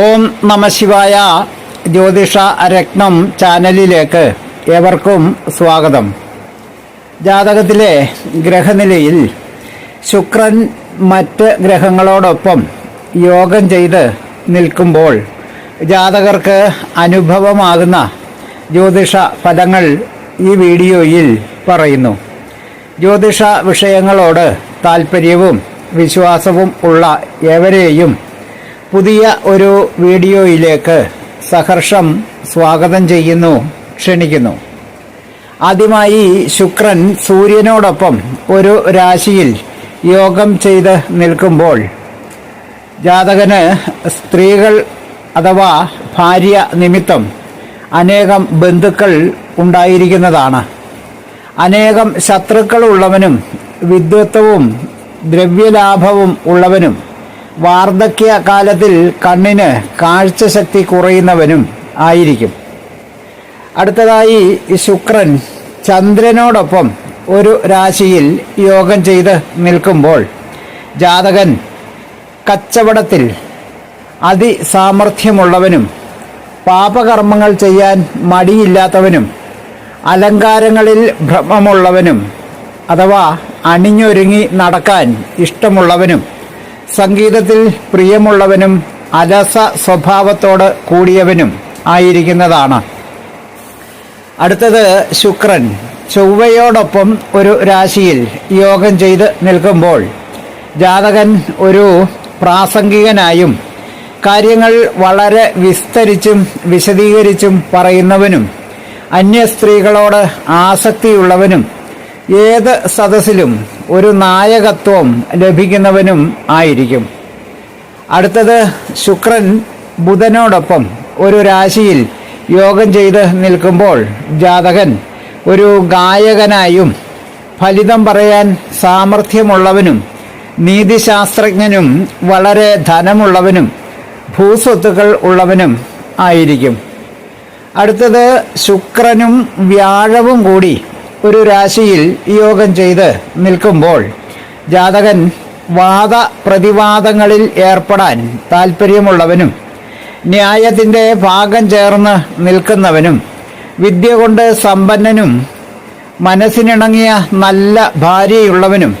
ഓം നമശിവായ ജ്യോതിഷ രത്നം ചാനലിലേക്ക് ഏവർക്കും സ്വാഗതം. ജാതകത്തിലെ ഗ്രഹനിലയിൽ ശുക്രൻ മറ്റ് ഗ്രഹങ്ങളോടൊപ്പം യോഗം ചെയ്ത് നിൽക്കുമ്പോൾ ജാതകർക്ക് അനുഭവമാകുന്ന ജ്യോതിഷ ഫലങ്ങൾ ഈ വീഡിയോയിൽ പറയുന്നു. ജ്യോതിഷ വിഷയങ്ങളോട് താല്പര്യവും വിശ്വാസവും ഉള്ള ഏവരെയും പുതിയ ഒരു വീഡിയോയിലേക്ക് സഹർഷം സ്വാഗതം ചെയ്യുന്നു ക്ഷണിക്കുന്നു. ആദ്യമായി ശുക്രൻ സൂര്യനോടൊപ്പം ഒരു രാശിയിൽ യോഗം ചെയ്ത് നിൽക്കുമ്പോൾ ജാതകന് സ്ത്രീകൾ അഥവാ ഭാര്യ നിമിത്തം അനേകം ബന്ധുക്കൾ ഉണ്ടായിരിക്കുന്നതാണ്. അനേകം ശത്രുക്കളുള്ളവനും വിദ്വത്വവും ദ്രവ്യലാഭവും ഉള്ളവനും വാർദ്ധക്യ കാലത്തിൽ കണ്ണിന് കാഴ്ചശക്തി കുറയുന്നവനും ആയിരിക്കും. അടുത്തതായി ശുക്രൻ ചന്ദ്രനോടൊപ്പം ഒരു രാശിയിൽ യോഗം ചെയ്ത് നിൽക്കുമ്പോൾ ജാതകൻ കച്ചവടത്തിൽ അതിസാമർഥ്യമുള്ളവനും പാപകർമ്മങ്ങൾ ചെയ്യാൻ മടിയില്ലാത്തവനും അലങ്കാരങ്ങളിൽ ഭ്രമമുള്ളവനും അഥവാ അണിഞ്ഞൊരുങ്ങി നടക്കാൻ ഇഷ്ടമുള്ളവനും സംഗീതത്തിൽ പ്രിയമുള്ളവനും അലസ സ്വഭാവത്തോട് കൂടിയവനും ആയിരിക്കുന്നതാണ്. അടുത്തത് ശുക്രൻ. ചൊവ്വയോടൊപ്പം ഒരു രാശിയിൽ യോഗം ചെയ്ത് നിൽക്കുമ്പോൾ ജാതകൻ ഒരു പ്രാസംഗികനായും കാര്യങ്ങൾ വളരെ വിസ്തരിച്ചും വിശദീകരിച്ചും പറയുന്നവനും അന്യ സ്ത്രീകളോട് ആസക്തിയുള്ളവനും ഏത് സദസ്സിലും ഒരു നായകത്വം ലഭിക്കുന്നവനും ആയിരിക്കും. അടുത്തത് ശുക്രൻ ബുധനോടൊപ്പം ഒരു രാശിയിൽ യോഗം ചെയ്ത് നിൽക്കുമ്പോൾ ജാതകൻ ഒരു ഗായകനായും ഫലിതം പറയാൻ സാമർഥ്യമുള്ളവനും നീതിശാസ്ത്രജ്ഞനും വളരെ ധനമുള്ളവനും ഭൂസ്വത്തുക്കൾ ഉള്ളവനും ആയിരിക്കും. അടുത്തത് ശുക്രനും വ്യാഴവും കൂടി ഒരു രാശിയിൽ യോഗം ചെയ്ത് നിൽക്കുമ്പോൾ ജാതകൻ വാദ പ്രതിവാദങ്ങളിൽ ഏർപ്പെടാൻ താല്പര്യമുള്ളവനും ന്യായത്തിന്റെ ഭാഗം ചേർന്ന് നിൽക്കുന്നവനും വിദ്യ കൊണ്ട് സമ്പന്നനും മനസ്സിനിണങ്ങിയ നല്ല ഭാര്യയുള്ളവനും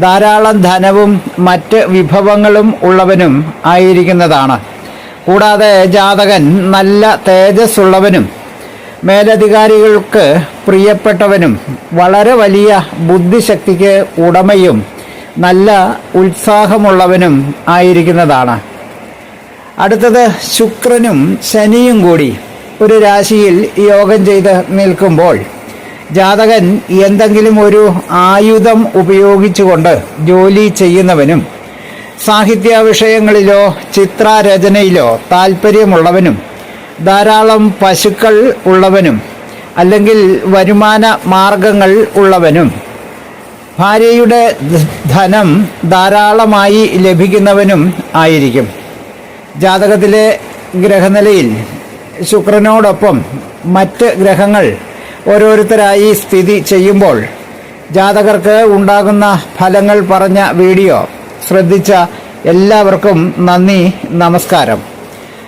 ധാരാളം ധനവും മറ്റ് വിഭവങ്ങളും ഉള്ളവനും ആയിരിക്കുന്നതാണ്. കൂടാതെ ജാതകൻ നല്ല തേജസ്സുള്ളവനും മേലധികാരികൾക്ക് പ്രിയപ്പെട്ടവനും വളരെ വലിയ ബുദ്ധിശക്തിക്ക് ഉടമയും നല്ല ഉത്സാഹമുള്ളവനും ആയിരിക്കുന്നതാണ്. അടുത്തത് ശുക്രനും ശനിയും കൂടി ഒരു രാശിയിൽ യോഗം ചെയ്ത് നിൽക്കുമ്പോൾ ജാതകൻ എന്തെങ്കിലും ഒരു ആയുധം ഉപയോഗിച്ചുകൊണ്ട് ജോലി ചെയ്യുന്നവനും സാഹിത്യ വിഷയങ്ങളിലോ ചിത്രരചനയിലോ താല്പര്യമുള്ളവനും ധാരാളം പശുക്കൾ ഉള്ളവനും അല്ലെങ്കിൽ വരുമാന മാർഗങ്ങൾ ഉള്ളവനും. ഭാര്യയുടെ ധനം ധാരാളമായി ലഭിക്കുന്നവനും ആയിരിക്കും. ജാതകത്തിലെ ഗ്രഹനിലയിൽ ശുക്രനോടൊപ്പം മറ്റ് ഗ്രഹങ്ങൾ ഓരോരുത്തരായി സ്ഥിതി ചെയ്യുമ്പോൾ ജാതകർക്ക് ഉണ്ടാകുന്ന ഫലങ്ങൾ പറഞ്ഞ വീഡിയോ ശ്രദ്ധിച്ച എല്ലാവർക്കും നന്ദി നമസ്കാരം.